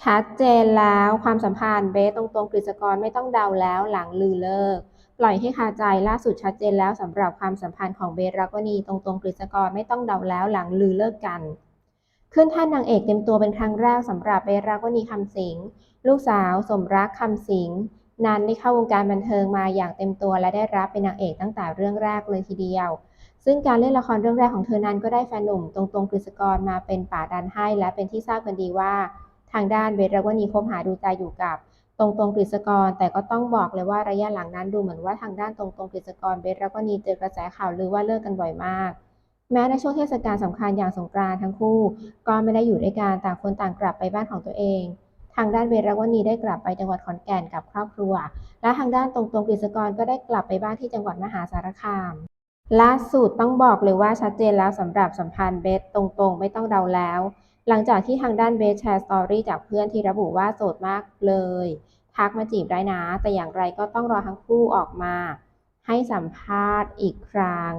ชัดเจนแล้วความสัมพันธ์เบสตรงๆกฤษกรไม่ต้องเดาแล้วหลังลือเลิก ปล่อยให้คาใจล่าสุดชัดเจนแล้วสำหรับความสัมพันธ์ของเบสรักวนีตรงๆกฤษกรไม่ต้องเดาแล้วหลังลือเลิกกัน ขึ้นแท่านนางเอกเต็มตัวเป็นครั้งแรกสำหรับเบสรักวนีคำสิงลูกสาว สมรักคำสิงนั้นได้เข้าวงการบันเทิงมาอย่างเต็มตัวและได้รับเป็นนางเอกตั้งแต่เรื่องแรกเลยทีเดียว ซึ่งการเล่นละครเรื่องแรกของเธอนั้นก็ได้แฟนหนุ่มตรงๆกฤษกรมาเป็นป่าดันให้และเป็นที่ทราบกันดีว่า ทางด้านเบสรักวนีคบหาดูใจอยู่กับตรงตรงกฤษกร แต่ก็ต้องบอกเลยว่าระยะหลังนั้นดูเหมือนว่าทางด้านตรงตรงกฤษกรเบสรักวนีเจอกระแสข่าวลือว่าเลิกกันบ่อยมาก แม้ในช่วงเทศกาลสำคัญอย่างสงกรานต์ทั้งคู่ ก็ไม่ได้อยู่ด้วยกันต่างคนต่างกลับไปบ้านของตัวเอง ทางด้านเบสรักวนีได้กลับไปจังหวัดขอนแก่นกับครอบครัว และทางด้านตรงตรงกฤษกรก็ได้กลับไปบ้านที่จังหวัดมหาสารคามล่าสุดต้องบอกเลยว่าชัดเจนแล้วสำหรับสัมพันธ์เบสตรงๆ ไม่ต้องเดาแล้ว หลังจากที่ทางด้านเบสแชร์สตอรี่จากเพื่อนที่ระบุว่าโสดมากเลย ทักมาจีบได้นะ แต่อย่างไรก็ต้องรอทั้งคู่ออกมา ให้สัมภาษณ์อีกครั้ง